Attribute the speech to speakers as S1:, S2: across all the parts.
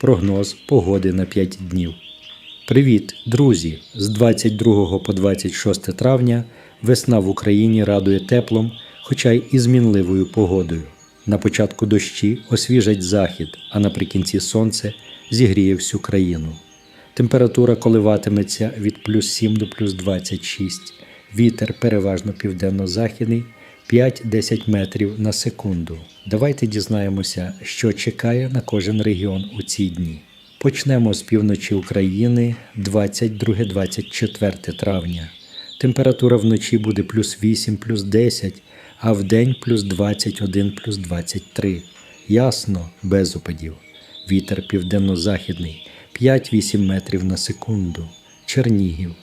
S1: Прогноз погоди на 5 днів. Привіт, друзі! З 22 по 26 травня весна в Україні радує теплом, хоча й і змінливою погодою. На початку дощі освіжать захід, а наприкінці сонце зігріє всю країну. Температура коливатиметься від плюс 7 до плюс 26, вітер переважно південно-західний 5-10 метрів на секунду. Давайте дізнаємося, що чекає на кожен регіон у ці дні. Почнемо з півночі України 22-24 травня. Температура вночі буде плюс 8, плюс 10, а вдень плюс 21, плюс 23. Ясно, без опадів. Вітер південно-західний 5-8 метрів на секунду. Чернігів.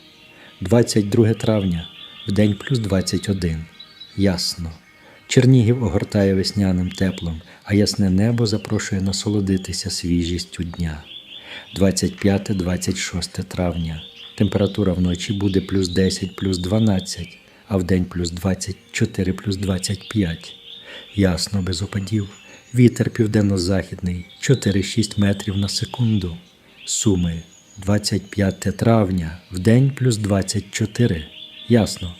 S1: 22 травня, вдень плюс 21. Ясно. Чернігів огортає весняним теплом, а ясне небо запрошує насолодитися свіжістю дня. 25-26 травня. Температура вночі буде плюс 10, плюс 12, а вдень плюс 24, плюс 25. Ясно, без опадів. Вітер південно-західний 4-6 метрів на секунду. Суми 25 травня, вдень плюс 24. Ясно.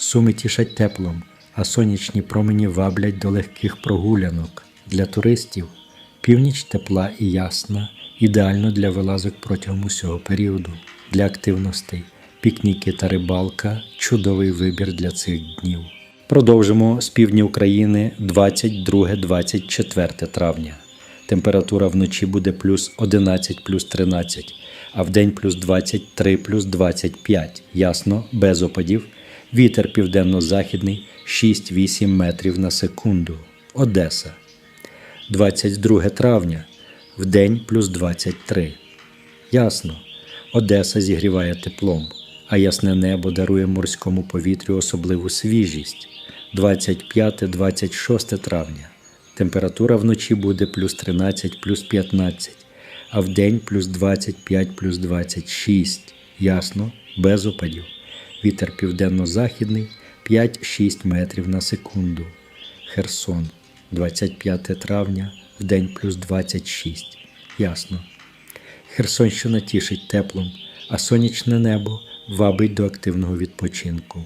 S1: Суми тішать теплом, а сонячні промені ваблять до легких прогулянок. Для туристів північ тепла і ясна, ідеально для вилазок протягом усього періоду. Для активностей пікніки та рибалка чудовий вибір для цих днів. Продовжимо з півдня України 22-24 травня. Температура вночі буде плюс 11 плюс 13, а вдень плюс 23 плюс 25. Ясно, без опадів. Вітер південно-західний 6-8 метрів на секунду. Одеса. 22 травня. Вдень плюс 23. Ясно. Одеса зігріває теплом, а ясне небо дарує морському повітрю особливу свіжість. 25-26 травня. Температура вночі буде плюс 13, плюс 15, а вдень плюс 25, плюс 26. Ясно, без опадів. Вітер південно-західний 5-6 метрів на секунду. Херсон. 25 травня, вдень плюс 26. Ясно. Херсонщина тішить теплом, а сонячне небо вабить до активного відпочинку.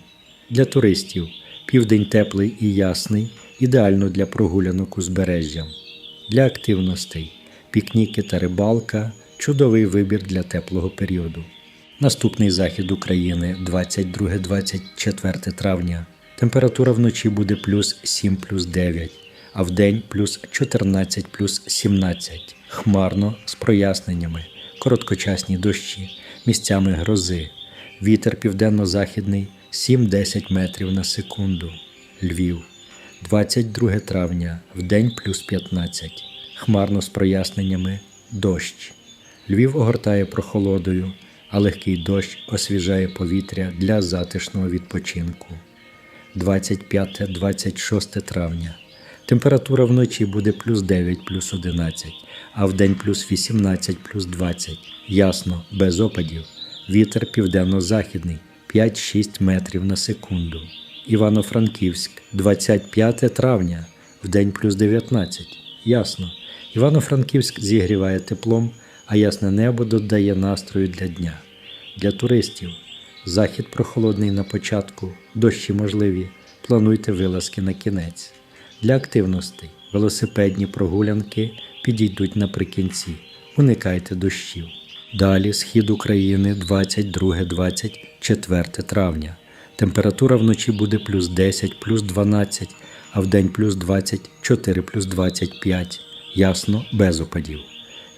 S1: Для туристів південь теплий і ясний, ідеально для прогулянок узбережжям. Для активностей пікніки та рибалка чудовий вибір для теплого періоду. Наступний захід України 22-24 травня. Температура вночі буде плюс 7 плюс 9, а вдень плюс 14 плюс 17. Хмарно з проясненнями, короткочасні дощі, місцями грози. Вітер південно-західний 7-10 метрів на секунду. Львів. 22 травня, вдень плюс 15. Хмарно з проясненнями дощ. Львів огортає прохолодою, а легкий дощ освіжає повітря для затишного відпочинку. 25-26 травня. Температура вночі буде плюс 9 плюс 11, а вдень плюс 18 плюс 20. Ясно, без опадів. Вітер південно-західний 5-6 метрів на секунду. Івано-Франківськ, 25 травня, вдень плюс 19. Ясно. Івано-Франківськ зігріває теплом, а ясне небо додає настрою для дня. Для туристів захід прохолодний на початку, дощі можливі. Плануйте вилазки на кінець. Для активностей велосипедні прогулянки підійдуть наприкінці. Уникайте дощів. Далі схід України 22-24 травня. Температура вночі буде плюс 10, плюс 12, а вдень плюс 24, плюс 25. Ясно, без опадів.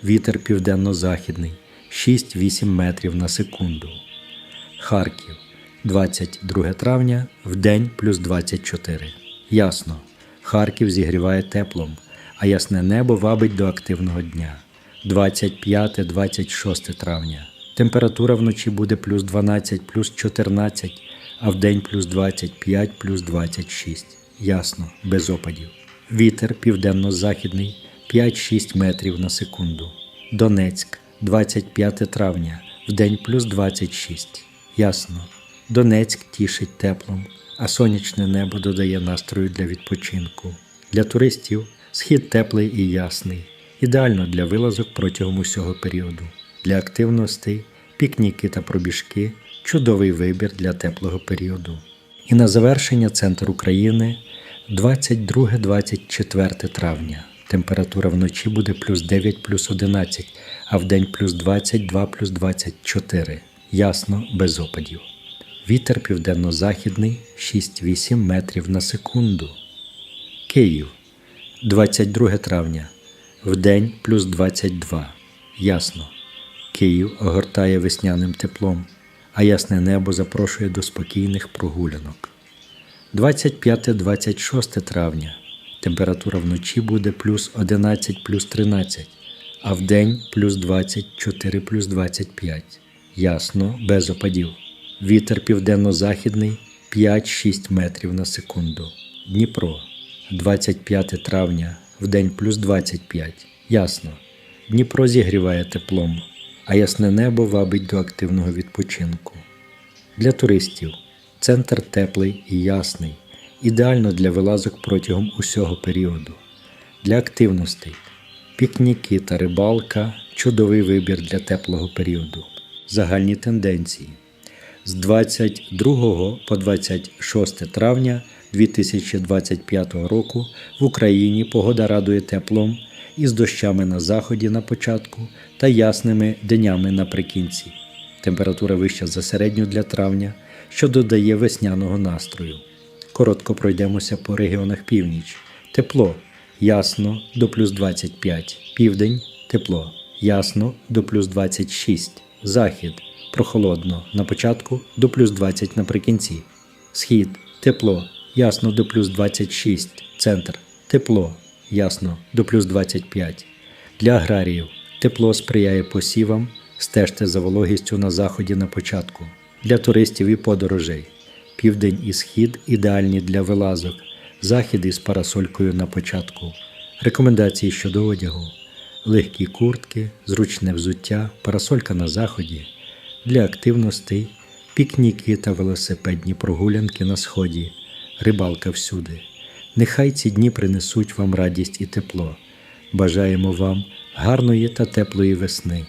S1: Вітер південно-західний 6-8 метрів на секунду. Харків. 22 травня, вдень плюс 24. Ясно. Харків зігріває теплом, а ясне небо вабить до активного дня. 25-26 травня. Температура вночі буде плюс 12, плюс 14, а вдень плюс 25, плюс 26. Ясно, без опадів. Вітер південно-західний 5-6 метрів на секунду. Донецьк, 25 травня, вдень плюс 26. Ясно. Донецьк тішить теплом, а сонячне небо додає настрою для відпочинку. Для туристів схід теплий і ясний, ідеально для вилазок протягом усього періоду. Для активностей, пікніки та пробіжки чудовий вибір для теплого періоду. І на завершення центр України 22-24 травня. Температура вночі буде плюс 9 плюс 11, а вдень плюс 22 плюс 24. Ясно, без опадів. Вітер південно-західний 6-8 метрів на секунду. Київ 22 травня. Вдень плюс 22. Ясно. Київ огортає весняним теплом, а ясне небо запрошує до спокійних прогулянок. 25-26 травня. Температура вночі буде плюс 11 плюс 13, а вдень плюс 24 плюс 25. Ясно, без опадів. Вітер південно-західний 5-6 метрів на секунду. Дніпро. 25 травня, вдень плюс 25. Ясно. Дніпро зігріває теплом, а ясне небо вабить до активного відпочинку. Для туристів центр теплий і ясний, ідеально для вилазок протягом усього періоду. Для активностей пікніки та рибалка чудовий вибір для теплого періоду. Загальні тенденції. З 22 по 26 травня 2025 року в Україні погода радує теплом із дощами на заході на початку та ясними днями наприкінці. Температура вища за середню для травня, що додає весняного настрою. Коротко пройдемося по регіонах північ. Тепло ясно до плюс 25, південь тепло, ясно до плюс 26, захід прохолодно на початку до плюс 20 наприкінці, схід тепло, ясно до плюс 26, центр тепло, ясно до плюс 25. Для аграріїв тепло сприяє посівам, стежте за вологістю на заході на початку. Для туристів і подорожей південь і схід ідеальні для вилазок, захід із парасолькою на початку. Рекомендації щодо одягу: легкі куртки, зручне взуття, парасолька на заході, для активностей, пікніки та велосипедні прогулянки на сході, рибалка всюди. Нехай ці дні принесуть вам радість і тепло. Бажаємо вам гарної та теплої весни.